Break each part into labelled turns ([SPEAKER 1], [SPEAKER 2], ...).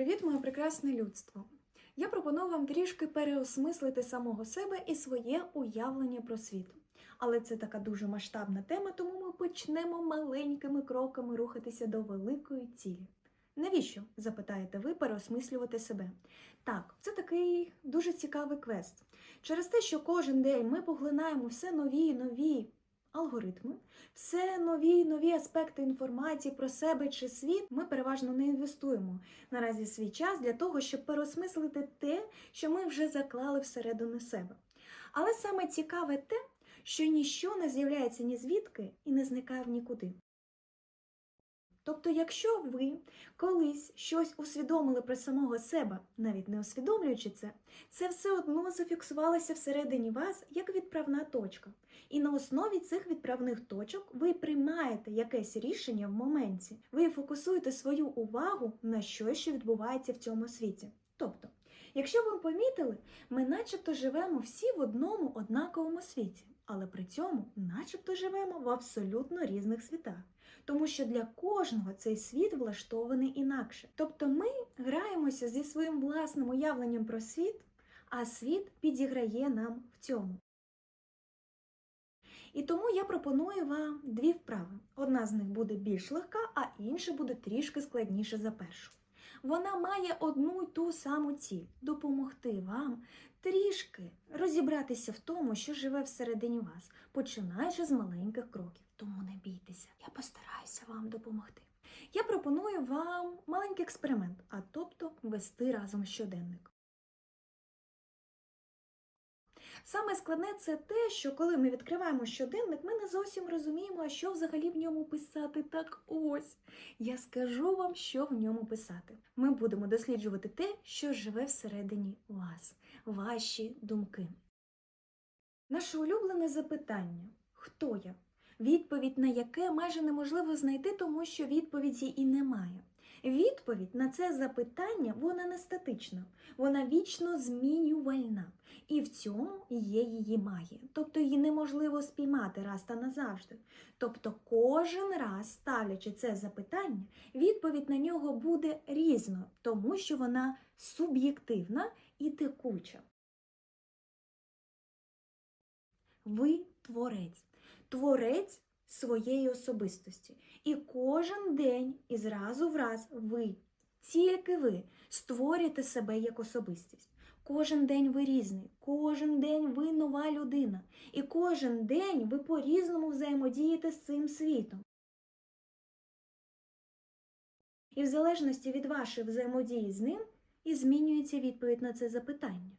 [SPEAKER 1] Привіт, моє прекрасне людство! Я пропоную вам трішки переосмислити самого себе і своє уявлення про світ. Але це така дуже масштабна тема, тому ми почнемо маленькими кроками рухатися до великої цілі. Навіщо, запитаєте ви, переосмислювати себе? Так, це такий дуже цікавий квест. Через те, що кожен день ми поглинаємо все нові і нові алгоритми, все нові і нові аспекти інформації про себе чи світ, ми переважно не інвестуємо наразі свій час для того, щоб переосмислити те, що ми вже заклали всередину себе. Але саме цікаве те, що ніщо не з'являється ні звідки і не зникає в нікуди. Тобто, якщо ви колись щось усвідомили про самого себе, навіть не усвідомлюючи це, це все одно зафіксувалося всередині вас як відправна точка. І на основі цих відправних точок ви приймаєте якесь рішення в моменті. Ви фокусуєте свою увагу на щось, що відбувається в цьому світі. Тобто, якщо ви помітили, ми начебто живемо всі в одному однаковому світі, але при цьому начебто живемо в абсолютно різних світах. Тому що для кожного цей світ влаштований інакше. Тобто ми граємося зі своїм власним уявленням про світ, а світ підіграє нам в цьому. І тому я пропоную вам дві вправи. Одна з них буде більш легка, а інша буде трішки складніша за першу. Вона має одну й ту саму ціль допомогти вам трішки розібратися в тому, що живе всередині вас, починаючи з маленьких кроків. Тому не бійтеся, я постараюся вам допомогти. Я пропоную вам маленький експеримент, а тобто вести разом щоденник. Саме складне це те, що коли ми відкриваємо щоденник, ми не зовсім розуміємо, що взагалі в ньому писати. Так ось я скажу вам, що в ньому писати. Ми будемо досліджувати те, що живе всередині вас, ваші думки. Наше улюблене запитання хто я? Відповідь на яке майже неможливо знайти, тому що відповіді і немає. Відповідь на це запитання вона не статична, вона вічно змінювальна. І в цьому є її магія. Тобто її неможливо спіймати раз та назавжди. Тобто кожен раз, ставлячи це запитання, відповідь на нього буде різною, тому що вона суб'єктивна і текуча. Ви творець. Творець своєї особистості. І кожен день і зразу в раз ви, тільки ви створюєте себе як особистість. Кожен день ви різний, кожен день ви нова людина. І кожен день ви по-різному взаємодієте з цим світом. І в залежності від вашої взаємодії з ним і змінюється відповідь на це запитання.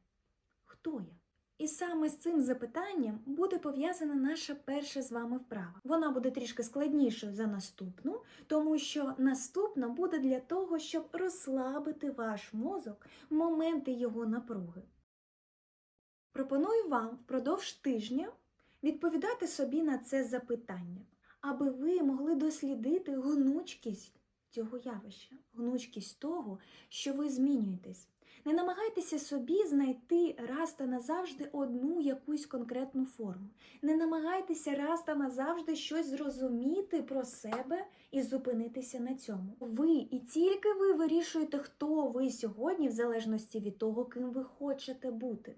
[SPEAKER 1] Хто я? І саме з цим запитанням буде пов'язана наша перша з вами вправа. Вона буде трішки складнішою за наступну, тому що наступна буде для того, щоб розслабити ваш мозок в моменти його напруги. Пропоную вам впродовж тижня відповідати собі на це запитання, аби ви могли дослідити гнучкість цього явища, гнучкість того, що ви змінюєтесь. Не намагайтеся собі знайти раз та назавжди одну якусь конкретну форму. Не намагайтеся раз та назавжди щось зрозуміти про себе і зупинитися на цьому. Ви і тільки ви вирішуєте, хто ви сьогодні, в залежності від того, ким ви хочете бути.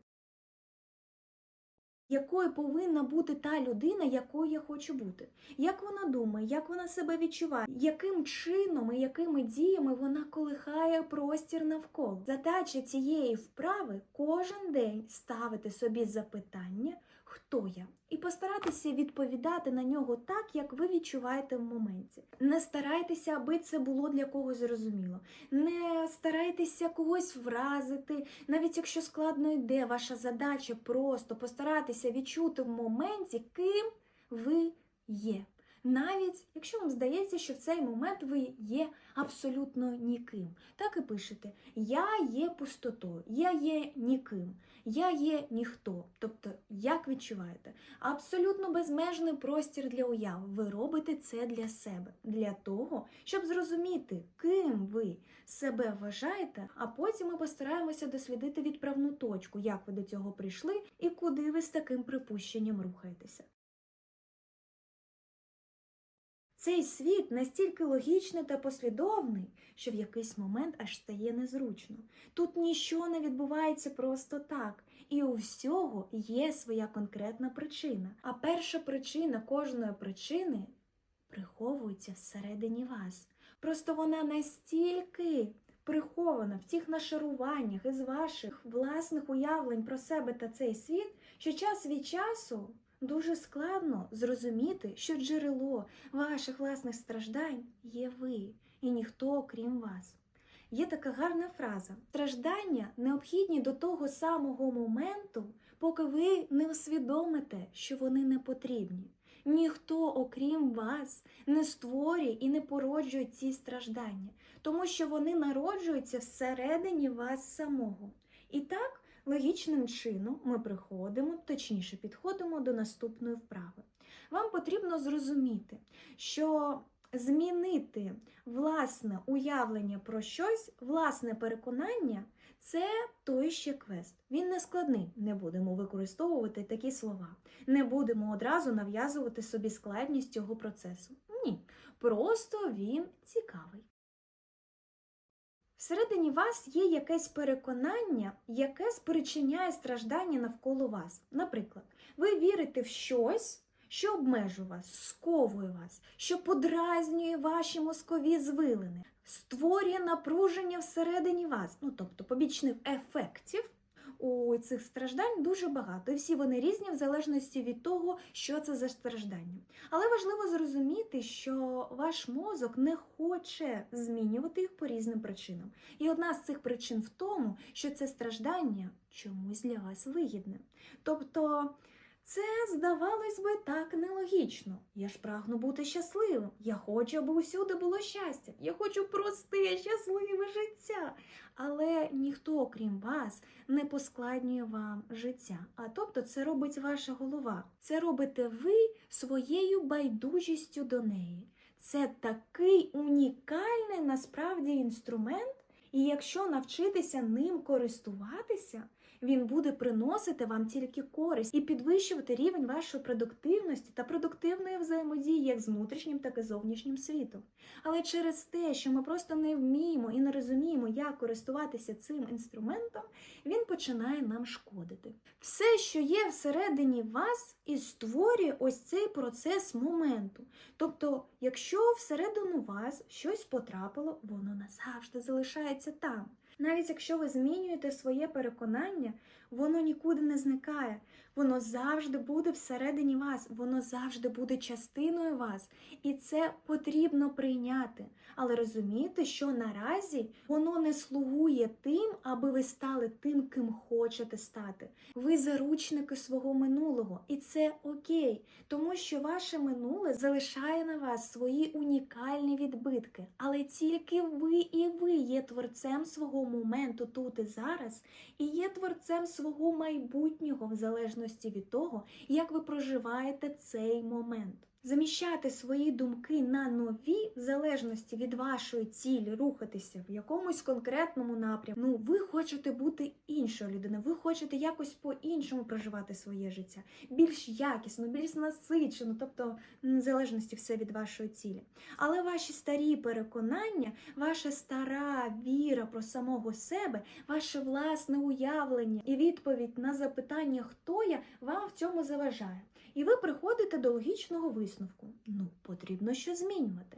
[SPEAKER 1] Якою повинна бути та людина, якою я хочу бути? Як вона думає, як вона себе відчуває, яким чином і якими діями вона колихає простір навколо? Задача цієї вправи кожен день ставити собі запитання, хто я, і постаратися відповідати на нього так, як ви відчуваєте в моменті. Не старайтеся, аби це було для когось зрозуміло. Не старайтеся когось вразити, навіть якщо складно йде, ваша задача просто постаратися відчути в моменті, ким ви є. Навіть якщо вам здається, що в цей момент ви є абсолютно ніким. Так і пишете: Я є пустотою, я є ніким, я є ніхто. Тобто, як відчуваєте, абсолютно безмежний простір для уяви. Ви робите це для себе, для того, щоб зрозуміти, ким ви себе вважаєте, а потім ми постараємося дослідити відправну точку, як ви до цього прийшли і куди ви з таким припущенням рухаєтеся. Цей світ настільки логічний та послідовний, що в якийсь момент аж стає незручно. Тут нічого не відбувається просто так, і у всього є своя конкретна причина. А перша причина кожної причини приховується всередині вас. Просто вона настільки прихована в цих нашаруваннях із ваших власних уявлень про себе та цей світ, що час від часу дуже складно зрозуміти, що джерело ваших власних страждань є ви і ніхто окрім вас. Є така гарна фраза: страждання необхідні до того самого моменту, поки ви не усвідомите, що вони не потрібні. Ніхто, окрім вас, не створює і не породжує ці страждання, тому що вони народжуються всередині вас самого. І так, логічним чином ми приходимо, точніше підходимо до наступної вправи. Вам потрібно зрозуміти, що змінити власне уявлення про щось, власне переконання це той ще квест. Він не складний. Не будемо використовувати такі слова. Не будемо одразу нав'язувати собі складність цього процесу. Ні, просто він цікавий. Всередині вас є якесь переконання, яке спричиняє страждання навколо вас. Наприклад, ви вірите в щось, що обмежує вас, сковує вас, що подразнює ваші мозкові звилини, створює напруження всередині вас. Ну, тобто побічних ефектів у цих страждань дуже багато, і всі вони різні в залежності від того, що це за страждання. Але важливо зрозуміти, що ваш мозок не хоче змінювати їх по різним причинам. І одна з цих причин в тому, що це страждання чомусь для вас вигідне. Тобто. Це, здавалось би, так нелогічно. Я ж прагну бути щасливим. Я хочу, аби усюди було щастя. Я хочу просте, щасливе життя. Але ніхто, окрім вас, не поскладнює вам життя. А тобто це робить ваша голова. Це робите ви своєю байдужістю до неї. Це такий унікальний насправді інструмент, і якщо навчитися ним користуватися, він буде приносити вам тільки користь і підвищувати рівень вашої продуктивності та продуктивної взаємодії як з внутрішнім, так і зовнішнім світом. Але через те, що ми просто не вміємо і не розуміємо, як користуватися цим інструментом, він починає нам шкодити. Все, що є всередині вас, і створює ось цей процес моменту. Тобто, якщо всередину вас щось потрапило, воно назавжди залишається там. Навіть якщо ви змінюєте своє переконання, воно нікуди не зникає. Воно завжди буде всередині вас, воно завжди буде частиною вас. І це потрібно прийняти. Але розуміти, що наразі воно не слугує тим, аби ви стали тим, ким хочете стати. Ви заручники свого минулого, і це окей, тому що ваше минуле залишає на вас свої унікальні відбитки. Але тільки ви і ви є творцем свого моменту тут і зараз, і є творцем свого майбутнього в залежності від того, як ви проживаєте цей момент. Заміщати свої думки на нові, в залежності від вашої цілі, рухатися в якомусь конкретному напрямку. Ну, ви хочете бути іншою людиною, ви хочете якось по-іншому проживати своє життя, більш якісно, більш насичено, тобто в залежності все від вашої цілі. Але ваші старі переконання, ваша стара віра про самого себе, ваше власне уявлення і відповідь на запитання, хто я, вам в цьому заважає. І ви приходите до логічного висновку. Ну, потрібно що змінювати.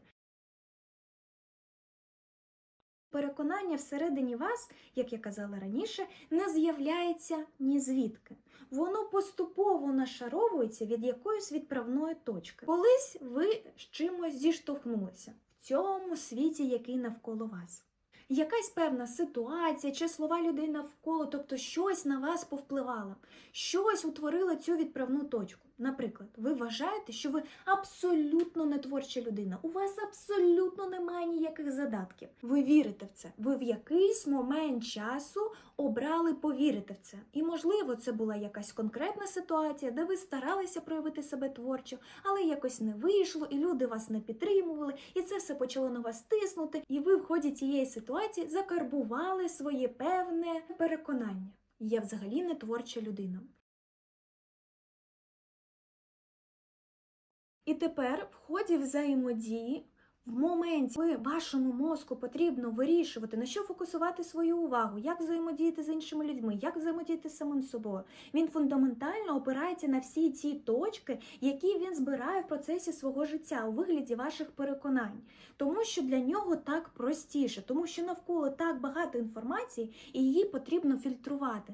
[SPEAKER 1] Переконання всередині вас, як я казала раніше, не з'являється ні звідки. Воно поступово нашаровується від якоїсь відправної точки. Колись ви з чимось зіштовхнулися в цьому світі, який навколо вас. Якась певна ситуація чи слова людей навколо, тобто щось на вас повпливало, щось утворило цю відправну точку. Наприклад, ви вважаєте, що ви абсолютно не творча людина, у вас абсолютно немає ніяких задатків. Ви вірите в це. Ви в якийсь момент часу обрали повірити в це. І, можливо, це була якась конкретна ситуація, де ви старалися проявити себе творчо, але якось не вийшло, і люди вас не підтримували, і це все почало на вас тиснути. І ви в ході цієї ситуації закарбували своє певне переконання. Я взагалі не творча людина. І тепер в ході взаємодії. В моменті, коли вашому мозку потрібно вирішувати, на що фокусувати свою увагу, як взаємодіяти з іншими людьми, як взаємодіяти з самим собою, він фундаментально опирається на всі ці точки, які він збирає в процесі свого життя у вигляді ваших переконань. Тому що для нього так простіше, тому що навколо так багато інформації, і її потрібно фільтрувати.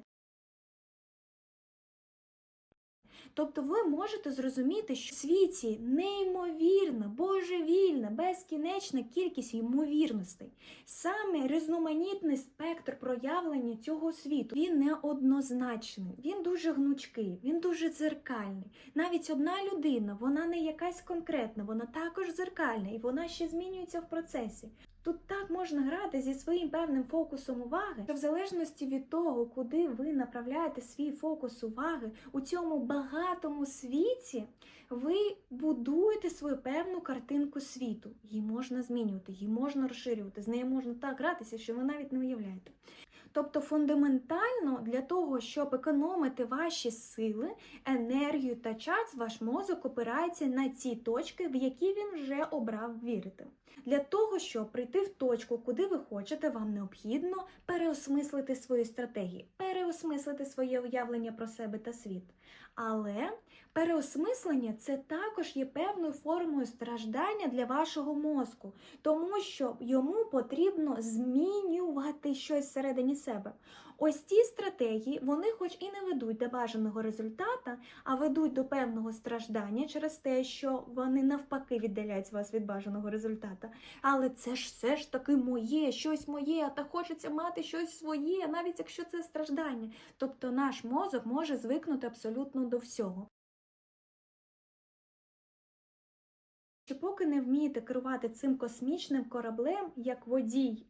[SPEAKER 1] Тобто ви можете зрозуміти, що в світі неймовірна, божевільна, безкінечна кількість ймовірностей. Саме різноманітний спектр проявлення цього світу він неоднозначний, він дуже гнучкий, він дуже дзеркальний. Навіть одна людина, вона не якась конкретна, вона також дзеркальна, і вона ще змінюється в процесі. Тут так можна грати зі своїм певним фокусом уваги, що в залежності від того, куди ви направляєте свій фокус уваги у цьому багатому світі, ви будуєте свою певну картинку світу. Її можна змінювати, її можна розширювати, з нею можна так гратися, що ви навіть не уявляєте. Тобто фундаментально для того, щоб економити ваші сили, енергію та час, ваш мозок опирається на ці точки, в які він вже обрав вірити. Для того, щоб прийти в точку, куди ви хочете, вам необхідно переосмислити свої стратегії, переосмислити своє уявлення про себе та світ. Але переосмислення це також є певною формою страждання для вашого мозку, тому що йому потрібно змінювати щось всередині себе. Ось ці стратегії, вони хоч і не ведуть до бажаного результата, а ведуть до певного страждання через те, що вони навпаки віддаляють вас від бажаного результата. Але це ж все ж таки моє, щось моє, та хочеться мати щось своє, навіть якщо це страждання. Тобто наш мозок може звикнути абсолютно до всього. Що поки не вмієте керувати цим космічним кораблем, як водій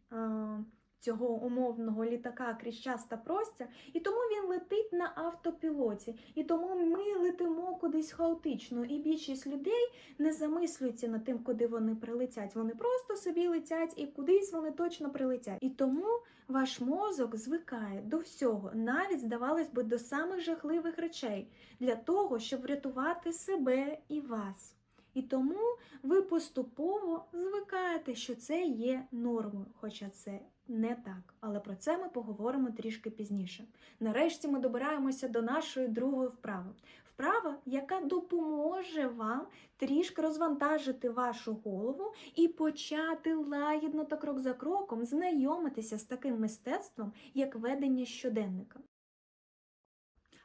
[SPEAKER 1] цього умовного літака крізь час та простір, і тому він летить на автопілоті, і тому ми летимо кудись хаотично, і більшість людей не замислюються над тим, куди вони прилетять. Вони просто собі летять і кудись вони точно прилетять. І тому ваш мозок звикає до всього, навіть здавалось би, до самих жахливих речей, для того, щоб врятувати себе і вас. І тому ви поступово звикаєте, що це є нормою, хоча це не так. Але про це ми поговоримо трішки пізніше. Нарешті ми добираємося до нашої другої вправи. Вправа, яка допоможе вам трішки розвантажити вашу голову і почати лагідно та крок за кроком знайомитися з таким мистецтвом, як ведення щоденника.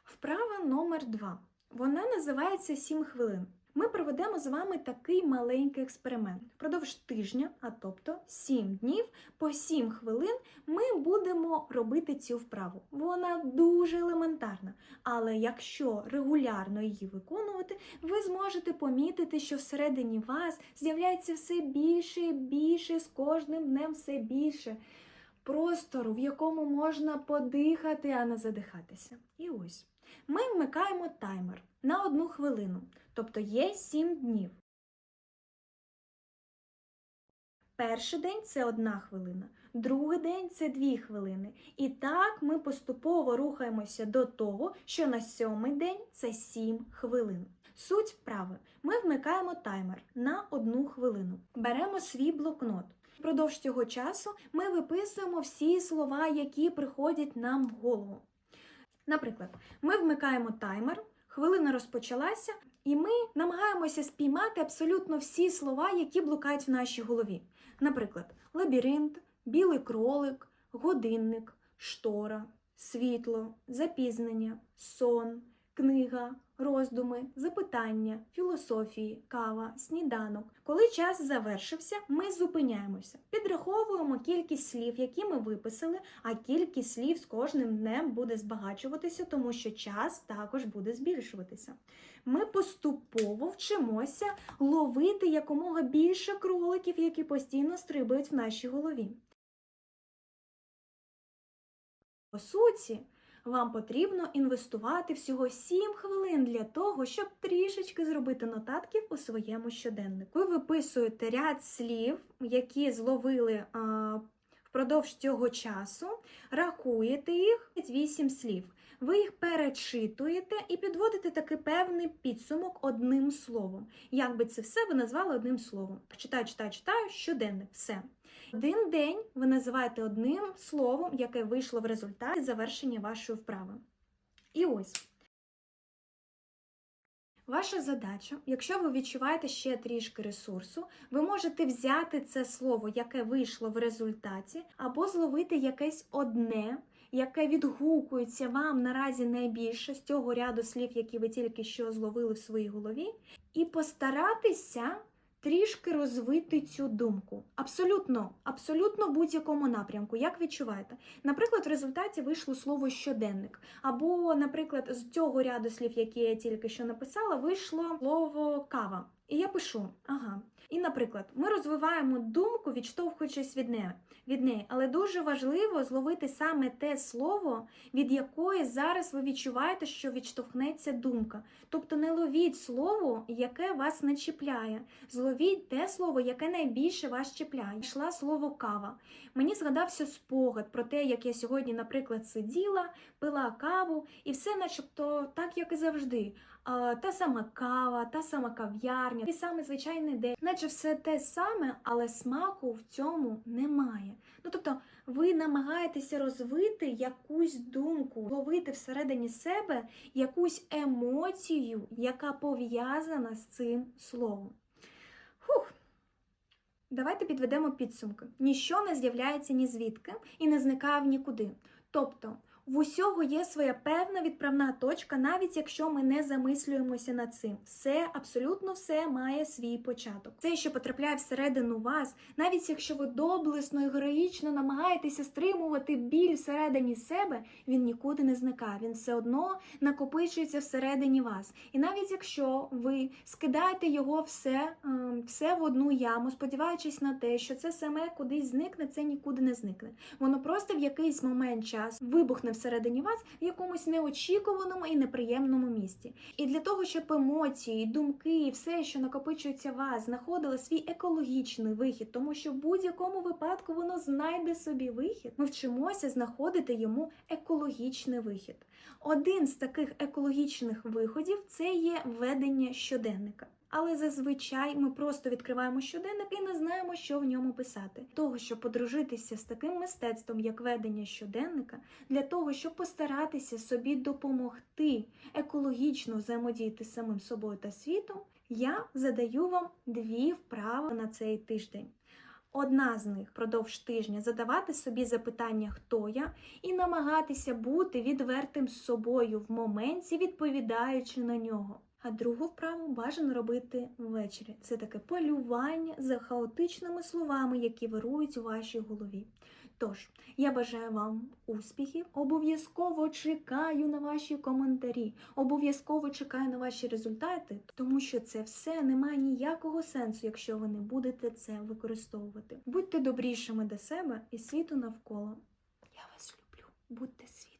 [SPEAKER 1] Вправа номер 2 Вона називається 7 хвилин ми проведемо з вами такий маленький експеримент. Впродовж тижня, а тобто 7 днів, по 7 хвилин ми будемо робити цю вправу. Вона дуже елементарна, але якщо регулярно її виконувати, ви зможете помітити, що всередині вас з'являється все більше і більше, з кожним днем все більше. Простору, в якому можна подихати, а не задихатися. І ось ми вмикаємо таймер на одну хвилину. Тобто є 7 днів. Перший день це одна хвилина, другий день це дві хвилини. І так ми поступово рухаємося до того, що на сьомий день це 7 хвилин. Суть вправи. Ми вмикаємо таймер на одну хвилину. Беремо свій блокнот. Впродовж цього часу ми виписуємо всі слова, які приходять нам в голову. Наприклад, ми вмикаємо таймер, хвилина розпочалася, і ми намагаємося спіймати абсолютно всі слова, які блукають в нашій голові. Наприклад, лабіринт, білий кролик, годинник, штора, світло, запізнення, сон, книга, роздуми, запитання, філософії, кава, сніданок. Коли час завершився, ми зупиняємося, підраховуємо кількість слів, які ми виписали, а кількість слів з кожним днем буде збагачуватися, тому що час також буде збільшуватися. Ми поступово вчимося ловити якомога більше кроликів, які постійно стрибають в нашій голові. По суті, вам потрібно інвестувати всього 7 хвилин для того, щоб трішечки зробити нотатків у своєму щоденнику. Ви виписуєте ряд слів, які зловили впродовж цього часу рахуєте їх 8 слів. Ви їх перечитуєте і підводите такий певний підсумок одним словом. Як би це все ви назвали одним словом? Читаю, читаю, читаю, щоденник, все. Один день ви називаєте одним словом, яке вийшло в результаті завершення вашої вправи. І ось. Ваша задача, якщо ви відчуваєте ще трішки ресурсу, ви можете взяти це слово, яке вийшло в результаті, або зловити якесь одне, яке відгукується вам наразі найбільше з цього ряду слів, які ви тільки що зловили в своїй голові, і постаратися трішки розвити цю думку. Абсолютно, абсолютно будь-якому напрямку. Як відчуваєте? Наприклад, в результаті вийшло слово щоденник. Або, наприклад, з цього ряду слів, які я тільки що написала, вийшло слово кава. І я пишу, ага. І, наприклад, ми розвиваємо думку, відштовхуючись від неї, від неї, але дуже важливо зловити саме те слово, від якої зараз ви відчуваєте, що відштовхнеться думка. Тобто не ловіть слово, яке вас не чіпляє. Зловіть те слово, яке найбільше вас чіпляє. Йшла слово кава. Мені згадався спогад про те, як я сьогодні, наприклад, сиділа, пила каву, і все, начебто, так, як і завжди. Та сама кава, та сама кав'ярня, той самий звичайний день, наче все те саме, але смаку в цьому немає. Ну тобто, ви намагаєтеся розвити якусь думку, ловити всередині себе якусь емоцію, яка пов'язана з цим словом. Фух. Давайте підведемо підсумки. Ніщо не з'являється ні звідки і не зникає в нікуди. Тобто, в усього є своя певна відправна точка, навіть якщо ми не замислюємося над цим. Все, абсолютно все має свій початок. Це, що потрапляє всередину вас, навіть якщо ви доблесно і героїчно намагаєтеся стримувати біль всередині себе, він нікуди не зникає. Він все одно накопичується всередині вас. І навіть якщо ви скидаєте його все, ем, все в одну яму, сподіваючись на те, що це саме кудись зникне, це нікуди не зникне. Воно просто в якийсь момент часу вибухне всередині вас в якомусь неочікуваному і неприємному місці. І для того, щоб емоції, думки і все, що накопичується вас, знаходило свій екологічний вихід, тому що в будь-якому випадку воно знайде собі вихід, ми вчимося знаходити йому екологічний вихід. Один з таких екологічних виходів це є ведення щоденника. Але зазвичай ми просто відкриваємо щоденник і не знаємо, що в ньому писати. Того, щоб подружитися з таким мистецтвом, як ведення щоденника, для того, щоб постаратися собі допомогти екологічно взаємодіяти з самим собою та світом, я задаю вам дві вправи на цей тиждень. Одна з них продовж тижня задавати собі запитання, хто я, і намагатися бути відвертим з собою в моменті, відповідаючи на нього. А другу вправу бажано робити ввечері. Це таке полювання за хаотичними словами, які вирують у вашій голові. Тож, я бажаю вам успіхів, обов'язково чекаю на ваші коментарі, обов'язково чекаю на ваші результати, тому що це все не має ніякого сенсу, якщо ви не будете це використовувати. Будьте добрішими до себе і світу навколо. Я вас люблю, будьте світлом.